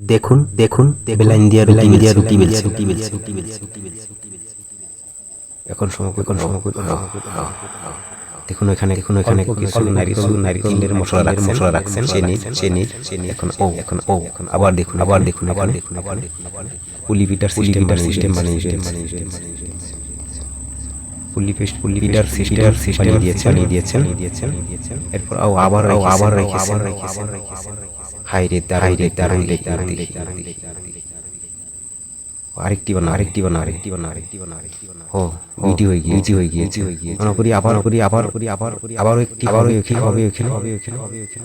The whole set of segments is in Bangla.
দেখুন দেখুন লাইন দিয়া লাইন ইন্ডিয়া রুটি বেলছে রুটি বেলছে রুটি বেলছে রুটি বেলছে এখন সময় এখন সময় দেখুন এখানে দেখুন এখানে কিছু নারিকেল নারিকেলের মশলা রাখছেন মশলা রাখছেন চেনি চেনি চেনি এখন ও এখন ও এখন আবার দেখুন আবার দেখুন আবার দেখুন আবার দেখুন আবার পুলি পিটার সিস্টেম সিস্টেম মানে সিস্টেম পুলি পেস্ট পুলি পিটার সিস্টেম সিস্টেম দিয়েছেন দিয়েছেন দিয়েছেন। এরপর ও আবার ও আবার রেখেছেন রেখেছেন। হাই রে দার হাই রে দার হাই রে দার দেখি আরেকটি বানা আরেকটি বানা আরেকটি বানা আরেকটি বানা আরেকটি বানা ও বিটি হয়ে গিয়ে বিটি হয়ে গিয়েছে হয়ে গিয়ে। মনে করি আবার করি আবার করি আবার করি আবারও একটি আবারও এখানে হবে এখানে হবে। এখানে হবে। এখানে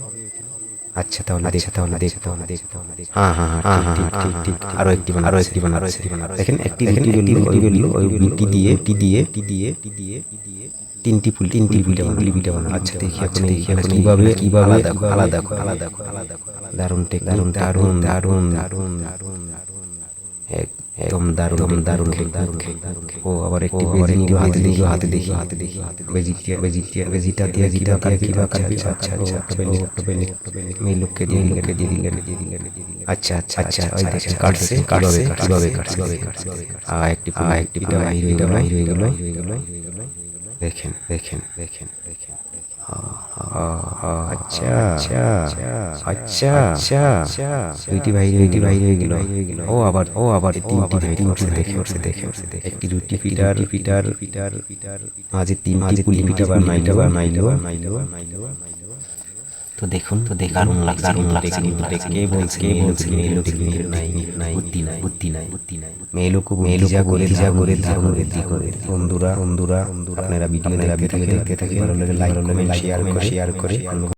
আচ্ছা তাহলে আচ্ছা তাহলে দেখে তাহলে দেখে। তাহলে হ্যাঁ হ্যাঁ হ্যাঁ ঠিক ঠিক ঠিক আরও একটি বানা আরও একটি বানা আরও একটি বানা দেখেন একটি একটি বলল একটি বলল ওই বিটি দিয়ে টি দিয়ে টি দিয়ে টি দিয়ে তিনটি ফুল তিনটি ফুলটা ফুলি পিঠা বানা আচ্ছা দেখি এখন দেখি এখন কীভাবে কীভাবে আলাদা আলাদা আলাদা আলাদা দারুণ টেক দারুণ দারুণ দারুণ দারুণ দারুণ একদম দারুণ দারুণ দারুণ ও আবার একটি বেজি নিল হাতে দেখি হাতে দেখি। হাতে দেখি বেজিটা বেজিটা বেজিটা দিয়ে জিটা কাটবি বা কাটবি। আচ্ছা আচ্ছা টবেলে টবেলে মেয়ে লোককে দিয়ে লোককে দিয়ে দিলেন দিলেন আচ্ছা আচ্ছা আচ্ছা ওই দেখেন কাটছে কীভাবে কীভাবে কাটছে কীভাবে কাটছে। আ একটি আ একটি হয়ে গেল বাইরে হয়ে গেল। দেখেন দেখেন দেখেন দেখেন। আচ্ছা আচ্ছা আচ্ছা আচ্ছা দুইটি বাইরে দুইটি বাইরে হয়ে গেল ও আবার ও আবার তিনটি তিনটি দেখে উঠছে দেখে উঠছে দেখে একটি রুটি পিটার পিটার পিটার পিটার মাঝে তিনটি পুলি পিঠা বানাইলো বানাইলো বানাইলো বানাইলো তো দেখুন তো দেখ দারুণ লাগছে দারুণ লাগছে কে বলছে কে বলছে মেয়ে লোক মেয়ে নাই নাই। বুদ্ধি নাই। বুদ্ধি নাই। মেয়ে লোক মেয়ে লোক করে যা করে বন্ধুরা বন্ধুরা আপনারা ভিডিও দেখতে থাকে ভালো লাগে লাইক কমেন্ট শেয়ার করে শেয়ার করে।